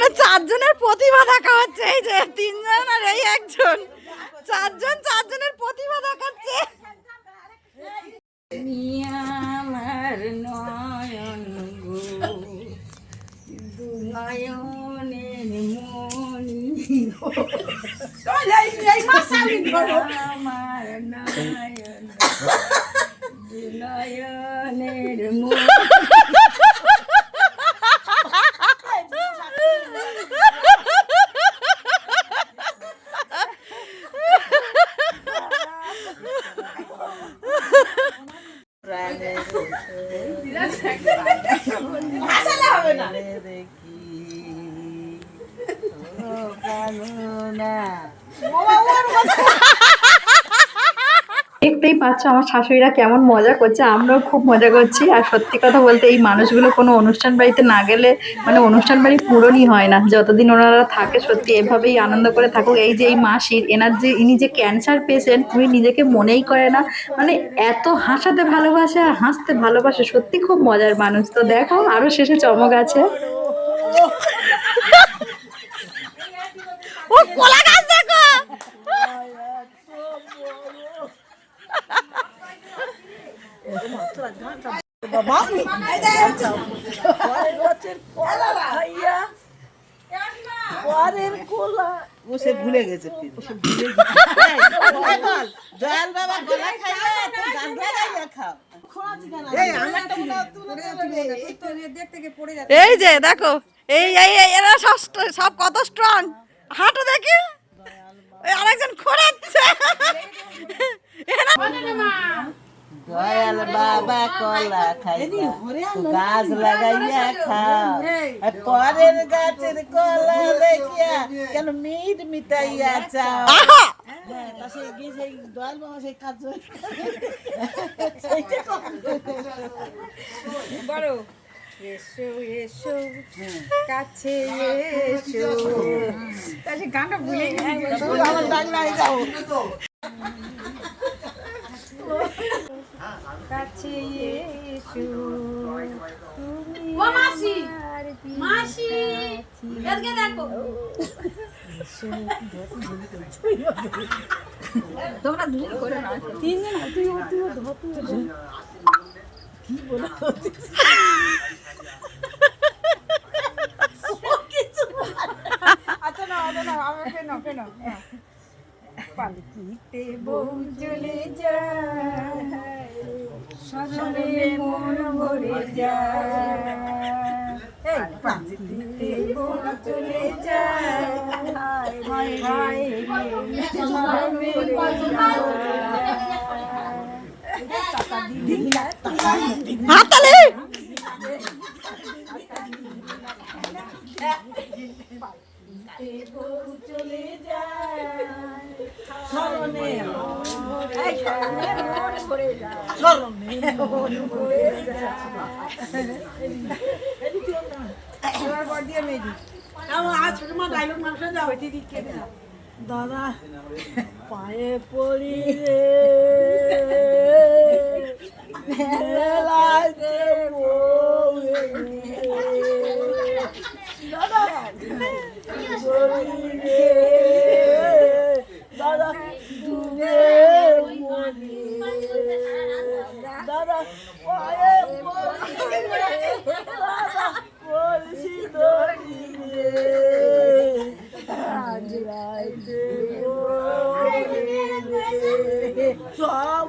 এখানে চারজনের প্রতিভা দেখা হচ্ছে এই যে তিনজন আর এই একজন। চারজন চারজনের প্রতিভা দেখাচ্ছে আমার নয়ন গো নয়নের মনি আমার নয়ন নয়নের মনি ভাসালে দেখি কালো না। দেখতেই পাচ্ছ আমার শাশুড়িরা কেমন মজা করছে, আমরাও খুব মজা করছি। আর সত্যি কথা বলতে এই মানুষগুলো কোনো অনুষ্ঠান বাড়িতে না গেলে মানে অনুষ্ঠান বাড়ি পূরণই হয় না। যতদিন ওনারা থাকে সত্যি এভাবেই আনন্দ করে থাকুক। এই যে এই মাসির এনার যে, ইনি যে ক্যান্সার পেশেন্ট উনি নিজেকে মনেই করে না। মানে এত হাসাতে ভালোবাসে আর হাসতে ভালোবাসে, সত্যি খুব মজার মানুষ। তো দেখো আরও শেষে চমক আছে ও কলা গাছ দেখো এই যে দেখো এই এই এরা সব কত স্ট্রং হাঁটো দেখি। আরেকজন খোঁড়াচ্ছে। দয়াল বাবা কলা খাইয়া তো গাছ লাগাইয়া খাও। পরের গাছের কলা দেখিয়া কেন মিট মিটাইয়া চাও। হ্যাঁ। এসো এসো কাছে এসো। গানটা ভুলে গেছি তুমি আমার ডাক নাই যাও কাছে এসো তুমি ও মাসি মাসি এদিকে দেখো। তোমরা দুজন করে না। তিনজন তুই তুই ধর তুই আচ্ছা না আচ্ছা না আমাকে না কেন পালকিতে বউ চলে যায় সজনে মন ভরে যায়। পালকিতে বউ চলে যায় হায় হায় দাদা পায়ে পড়ি রে মেলাতে বউ এনে। দাদা পড়ি রে দাদা ডুবে মরি দাদা পায়ে পড়ি রে দাদা বলছি ধরি রে আজ রাইতে সব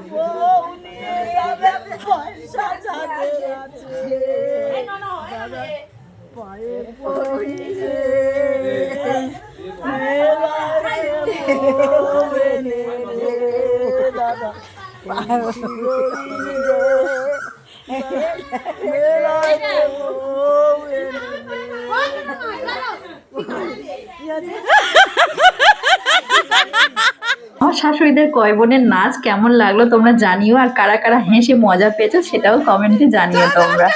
নিয়ে যাবে পয়সা যাবে আছে পায়ে পড়ি রে মেলায় বউ এনে রে দাদা পায়ে পড়ি রে মেলায় বউ এনে আমার শাশুড়িদের কয় বোনের নাচ কেমন লাগল তোমরা জানিও, আর কারা কারা হেসে মজা পেয়েছ সেটাও কমেন্টে জানিও তোমরা।